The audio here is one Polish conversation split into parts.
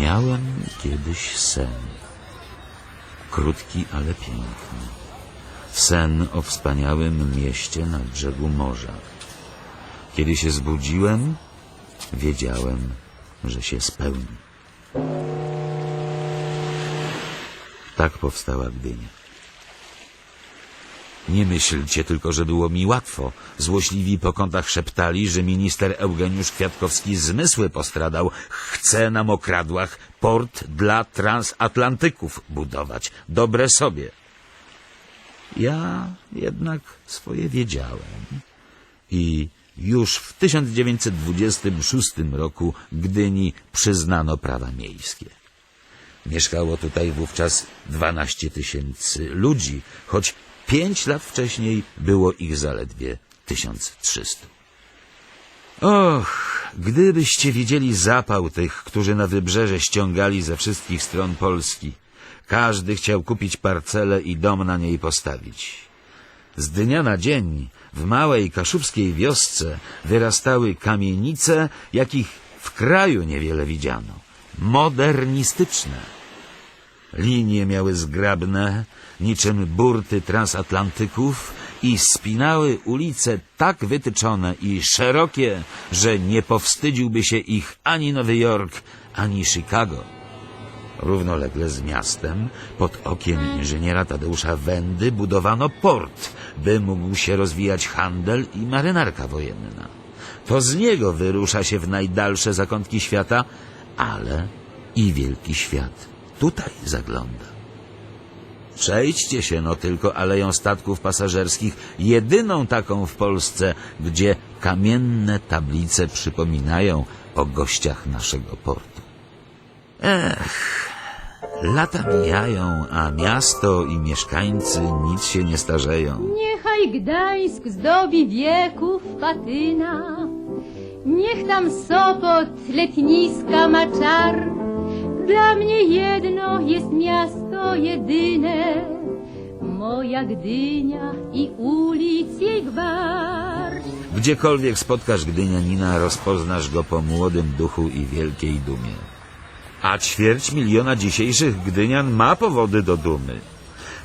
Miałem kiedyś sen. Krótki, ale piękny. Sen o wspaniałym mieście na brzegu morza. Kiedy się zbudziłem, wiedziałem, że się spełni. Tak powstała Gdynia. Nie myślcie tylko, że było mi łatwo. Złośliwi po kątach szeptali, że minister Eugeniusz Kwiatkowski zmysły postradał. Chce na mokradłach port dla transatlantyków budować. Dobre sobie. Ja jednak swoje wiedziałem. I już w 1926 roku Gdyni przyznano prawa miejskie. Mieszkało tutaj wówczas 12 tysięcy ludzi, choć pięć lat wcześniej było ich zaledwie 1300. Och, gdybyście widzieli zapał tych, którzy na wybrzeże ściągali ze wszystkich stron Polski. Każdy chciał kupić parcelę i dom na niej postawić. Z dnia na dzień w małej kaszubskiej wiosce wyrastały kamienice, jakich w kraju niewiele widziano. Modernistyczne. Linie miały zgrabne, niczym burty transatlantyków i spinały ulice tak wytyczone i szerokie, że nie powstydziłby się ich ani Nowy Jork, ani Chicago. Równolegle z miastem, pod okiem inżyniera Tadeusza Wendy, budowano port, by mógł się rozwijać handel i marynarka wojenna. To z niego wyrusza się w najdalsze zakątki świata, ale i wielki świat tutaj zagląda. Przejdźcie się no tylko aleją statków pasażerskich, jedyną taką w Polsce, gdzie kamienne tablice przypominają o gościach naszego portu. Ech, lata mijają, a miasto i mieszkańcy nic się nie starzeją. Niechaj Gdańsk zdobi wieków patyna, niech tam Sopot letniska ma czar. Dla mnie jedno jest miasto jedyne, moja Gdynia i ulic jej. Gdziekolwiek spotkasz Gdynianina, rozpoznasz go po młodym duchu i wielkiej dumie. A ćwierć miliona dzisiejszych Gdynian ma powody do dumy.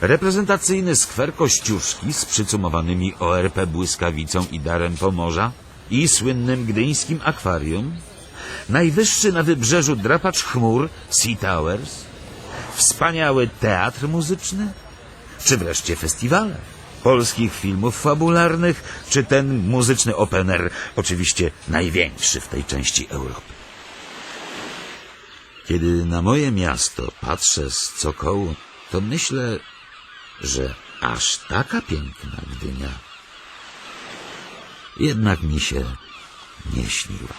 Reprezentacyjny skwer Kościuszki z przycumowanymi ORP błyskawicą i darem Pomorza i słynnym gdyńskim akwarium, najwyższy na wybrzeżu drapacz chmur Sea Towers, wspaniały teatr muzyczny, czy wreszcie festiwale polskich filmów fabularnych, czy ten muzyczny opener, oczywiście największy w tej części Europy. Kiedy na moje miasto patrzę z cokołu, to myślę, że aż taka piękna Gdynia jednak mi się nie śniła.